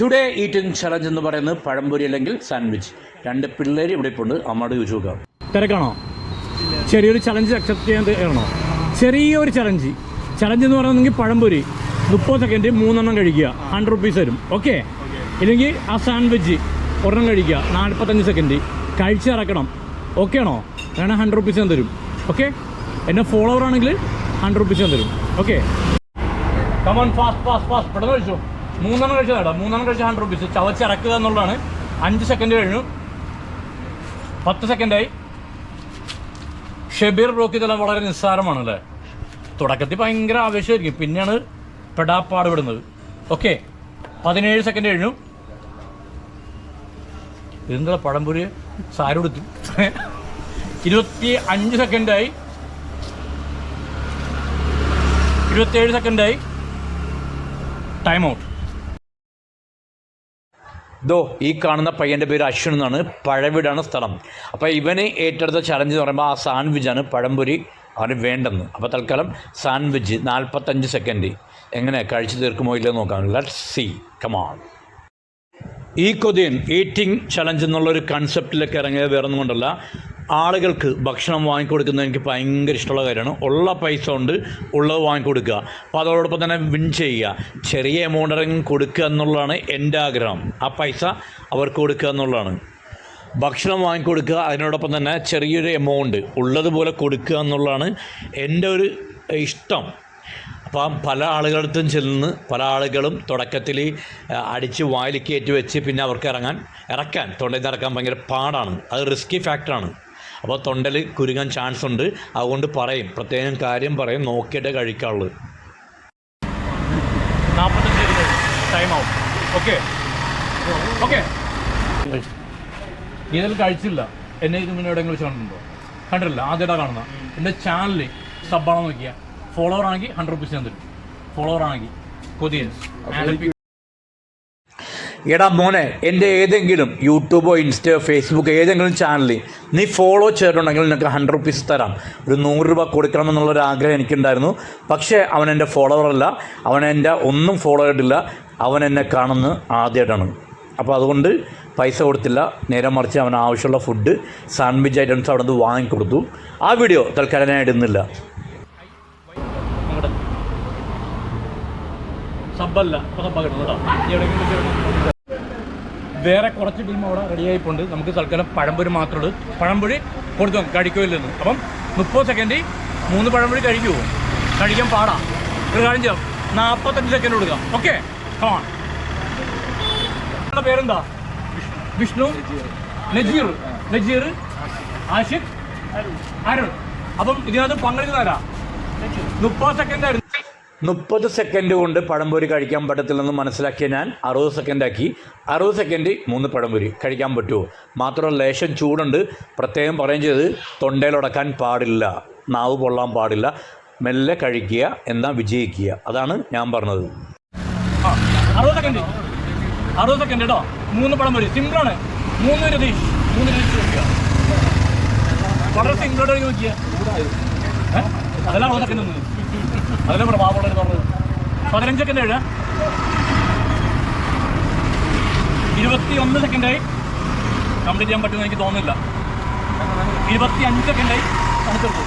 Today eating challenge എന്ന് പറയുന്നത് പഴംപൊരി അല്ലെങ്കിൽ സാൻഡ്വിച്ച് രണ്ട് പിള്ളേർ ഇവിടെ ഇപ്പോൾ ഉണ്ട് അമ്മയോട് ചോദിച്ചു നോക്കാം. തിരക്കാണോ? ചെറിയൊരു ചലഞ്ച് അക്സെപ്റ്റ് ചെയ്യാൻ തയ്യാറാണോ? ചെറിയൊരു ചലഞ്ച് ചലഞ്ച് എന്ന് പറയുന്നെങ്കിൽ പഴംപൊരി. മുപ്പത് സെക്കൻഡ് മൂന്നെണ്ണം കഴിക്കുക. ഹൺഡ്രഡ് റുപ്പീസ് വരും. ഓക്കെ ഇല്ലെങ്കിൽ ആ സാൻഡ്വിച്ച് ഒരെണ്ണം കഴിക്കുക. നാൽപ്പത്തഞ്ച് സെക്കൻഡ് കഴിച്ചിറക്കണം ഓക്കെ ആണോ? വേണേൽ ഹൺഡ്രഡ് റുപ്പീസ് ഞാൻ തരും. ഓക്കെ എന്നെ ഫോളോവർ ആണെങ്കിൽ ഹൺഡ്രഡ് റുപ്പീസ് ഞാൻ തരും. Okay come on fast fast fast പെട്ടെന്ന് കഴിച്ചു. മൂന്നെണ്ണം കഴിച്ചതാടാ. മൂന്നെണ്ണം കഴിച്ച ഹൺഡ്രഡ് റുപ്പീസ് ചവച്ചിറക്കുക എന്നുള്ളതാണ്. അഞ്ച് സെക്കൻഡ് കഴിഞ്ഞു. പത്ത് സെക്കൻഡായി ഷെബീർ ബ്ലോക്ക് ഇതെല്ലാം വളരെ നിസ്സാരമാണ് അല്ലേ? തുടക്കത്തിൽ ഭയങ്കര ആവേശമായിരിക്കും. പിന്നെയാണ് പെടാപ്പാട് വിടുന്നത് ഓക്കെ പതിനേഴ് സെക്കൻഡ് കഴിഞ്ഞു. ഇതെന്താ പഴംപൊരി സാരി കൊടുത്തു ഇരുപത്തി അഞ്ച് സെക്കൻഡായി ഇരുപത്തിയേഴ് സെക്കൻഡായി ടൈം ഔട്ട് ദോ ഈ കാണുന്ന പയ്യന്റെ പേര് അശ്വിൻ എന്നാണ്. പഴവീടാണ് സ്ഥലം. അപ്പോൾ ഇവന് ഏറ്റെടുത്ത ചലഞ്ച് എന്ന് പറയുമ്പോൾ ആ സാൻഡ്വിച്ചാണ് പഴംപൊരി അവന് വേണ്ടെന്ന്. അപ്പോൾ തൽക്കാലം സാൻഡ്വിച്ച് നാൽപ്പത്തഞ്ച് സെക്കൻഡ് എങ്ങനെ? കഴിച്ചു തീർക്കുമോ ഇല്ലെന്ന് നോക്കാം. ലെറ്റ് സി കമാൺ ഈ കൊതിയൻ ഈറ്റിംഗ് ചലഞ്ച് എന്നുള്ളൊരു കൺസെപ്റ്റിലൊക്കെ ഇറങ്ങിയത് വേറെ ഒന്നും കൊണ്ടല്ല. ആളുകൾക്ക് ഭക്ഷണം വാങ്ങിക്കൊടുക്കുന്നത് എനിക്ക് ഭയങ്കര ഇഷ്ടമുള്ള കാര്യമാണ്. ഉള്ള പൈസ കൊണ്ട് ഉള്ളത് വാങ്ങിക്കൊടുക്കുക. അപ്പോൾ അതോടൊപ്പം തന്നെ വിൻ ചെയ്യുക. ചെറിയ എമൗണ്ട് ഇറങ്ങി കൊടുക്കുക എന്നുള്ളതാണ് എന്റെ ആഗ്രഹം. ആ പൈസ അവർക്ക് കൊടുക്കുക എന്നുള്ളതാണ്. ഭക്ഷണം വാങ്ങിക്കൊടുക്കുക അതിനോടൊപ്പം തന്നെ ചെറിയൊരു എമൗണ്ട് ഉള്ളതുപോലെ കൊടുക്കുക എന്നുള്ളതാണ് എന്റെ ഒരു ഇഷ്ടം. അപ്പം പല ആളുകളടുത്തും ചെന്ന് പല ആളുകളും തുടക്കത്തിൽ അടിച്ച് വായിൽ കയറ്റി വെച്ച് പിന്നെ അവർക്ക് ഇറങ്ങാൻ ഇറക്കാൻ തൊണ്ടയിൽ നിന്ന് ഇറക്കാൻ ഭയങ്കര പാടാണ്. അത് റിസ്കി ഫാക്ടറാണ് അപ്പോൾ തൊണ്ടയിൽ കുരുങ്ങാൻ ചാൻസ് ഉണ്ട്. അതുകൊണ്ട് പറയും. പ്രത്യേകം കാര്യം പറയും. നോക്കിയിട്ടേ കഴിക്കാവുള്ളൂ. നാൽപ്പത്തഞ്ച് ടൈം ഔട്ട് ഓക്കെ ഓക്കെ ഇതിൽ കഴിച്ചില്ല. എന്നെ ഇത് മുന്നേ എവിടെയെങ്കിലും വെച്ച് കണ്ടിട്ടുണ്ടോ കണ്ടിട്ടില്ല ആദ്യമായിട്ടാണ് കാണുന്ന എന്റെ ചാനൽ സബ്ബാണോ നോക്കിയാൽ ഫോളോവർ ആണെങ്കിൽ ഹൺഡ്രഡ് റുപ്പീസ് ഞാൻ തരും. ഫോളോവർ ആണെങ്കിൽ. കൊതിയൻസ് എടാ മോനെ എന്റെ ഏതെങ്കിലും യൂട്യൂബോ ഇൻസ്റ്റയോ ഫേസ്ബുക്ക് ഏതെങ്കിലും ചാനലിൽ നീ ഫോളോ ചെയ്തിട്ടുണ്ടെങ്കിൽ നിനക്ക് ഹൺഡ്രഡ് റുപ്പീസ് തരാം. ഒരു നൂറ് രൂപ കൊടുക്കണം എന്നുള്ളൊരു ആഗ്രഹം എനിക്കുണ്ടായിരുന്നു. പക്ഷേ അവൻ എന്റെ ഫോളോവറല്ല അവൻ എന്റെ ഒന്നും ഫോളോ ചെയ്തിട്ടില്ല. അവൻ എന്നെ കാണുന്നത് ആദ്യമായിട്ടാണ്. അപ്പോൾ അതുകൊണ്ട് പൈസ കൊടുത്തില്ല. നേരെ മറിച്ച് അവൻ ആവശ്യമുള്ള ഫുഡ് സാൻഡ്വിച്ച് ഐറ്റംസ് അവിടെ നിന്ന് വാങ്ങിക്കൊടുത്തു ആ വീഡിയോ തൽക്കാലം ഞാൻ ഇടുന്നില്ല. സബ്ബല്ല ഇപ്പൊ സബ്ബ കിട്ടും കേട്ടോ നീ എവിടെയെങ്കിലും വെച്ച് കിടന്നോ. വേറെ കുറച്ച് ടീം അവിടെ റെഡി ആയിപ്പോണ്ട് നമുക്ക് തൽക്കാലം പഴംപൊരി മാത്രമേ ഉള്ളൂ. പഴംപൊരി കൊടുത്തു കഴിക്കുമല്ലോ കഴിക്കുമില്ലെന്ന് അപ്പം മുപ്പത് സെക്കൻഡിൽ മൂന്ന് പഴംപൊരി കഴിക്കുമോ കഴിക്കാൻ പാടാ. ഒരു കാര്യം ചെയ്യാം. നാൽപ്പത്തഞ്ച് സെക്കൻഡ് കൊടുക്കാം. ഓക്കെ കമാൺ പേരെന്താ? വിഷ്ണു. നജീർ. നജീർ. ആഷിഖ്. അരുൺ. അപ്പം ഇതിനകത്ത് പങ്കെടുക്കുന്നവരാ? മുപ്പത് സെക്കൻഡ് ആയിരുന്നു. മുപ്പത് സെക്കൻഡ് കൊണ്ട് പഴംപൊരി കഴിക്കാൻ പറ്റത്തില്ലെന്ന് മനസ്സിലാക്കിയ ഞാൻ അറുപത് സെക്കൻഡാക്കി അറുപത് സെക്കൻഡ് മൂന്ന് പഴംപൊരി കഴിക്കാൻ പറ്റുമോ? മാത്രമല്ല ലേശം ചൂടുണ്ട്. പ്രത്യേകം പറയുകയും ചെയ്ത് തൊണ്ടയിലുടക്കാൻ പാടില്ല. നാവ് പൊള്ളാൻ പാടില്ല. മെല്ലെ കഴിക്കുക എന്നാൽ വിജയിക്കുക. അതാണ് ഞാൻ പറഞ്ഞത്. സെക്കൻഡ് സെക്കൻഡ് മൂന്ന് പഴംപൊരി മൂന്ന് മൂന്ന് രതീഷ് അതെല്ലാം അറുപത് സെക്കൻഡ് ഒന്ന് പ്രഭാവമുള്ള ഇവിടെ പറഞ്ഞത്. പതിനഞ്ച് സെക്കൻഡ് ഏഴ് ഇരുപത്തി ഒന്ന് സെക്കൻഡായി കംപ്ലീറ്റ് ചെയ്യാൻ പറ്റുമെന്ന് എനിക്ക് തോന്നുന്നില്ല. ഇരുപത്തി അഞ്ച് സെക്കൻഡായി തണുത്തെടുത്തു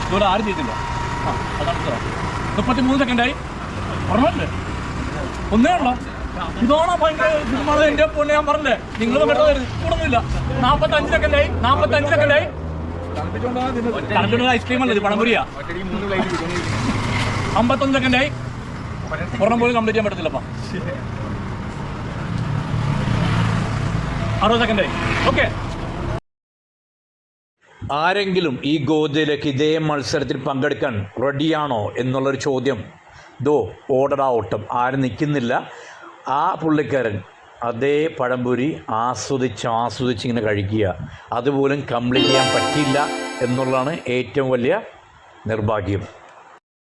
ഇതുപോലെ ആരും ചെയ്തില്ല ആ അതാണ് മുപ്പത്തി മൂന്ന് സെക്കൻഡായി. ഓർമ്മയുണ്ട്? ഒന്നേ ഉള്ളോ. ഇതാണോ ഭയങ്കര എന്റെ പൊന്നെ ഞാൻ പറഞ്ഞില്ലേ? നിങ്ങൾ ഇവിടെ കൂടൊന്നുമില്ല നാൽപ്പത്തഞ്ച് സെക്കൻഡായി. നാൽപ്പത്തഞ്ച് സെക്കൻഡായി. തണുപ്പിട്ടുള്ള ഐസ്ക്രീം പഴംപൊരിയാ അമ്പത്തൊന്ന് സെക്കൻഡായി ഒരെണ്ണം പോലും കംപ്ലീറ്റ് ചെയ്യാൻ പറ്റത്തില്ലപ്പാ. അറുപത് സെക്കൻഡായി ഓക്കെ ആരെങ്കിലും ഈ ഗോദയിലേക്ക് ഇതേ മത്സരത്തിൽ പങ്കെടുക്കാൻ റെഡിയാണോ എന്നുള്ളൊരു ചോദ്യം. ദോ ഓർഡർ ആവട്ടം ഓട്ടം ആരും നിൽക്കുന്നില്ല. ആ പുള്ളിക്കാരൻ അതേ പഴംപൊരി ആസ്വദിച്ച് ആസ്വദിച്ച് ഇങ്ങനെ കഴിക്കുക. അതുപോലും കംപ്ലീറ്റ് ചെയ്യാൻ പറ്റില്ല എന്നുള്ളതാണ് ഏറ്റവും വലിയ നിർഭാഗ്യം.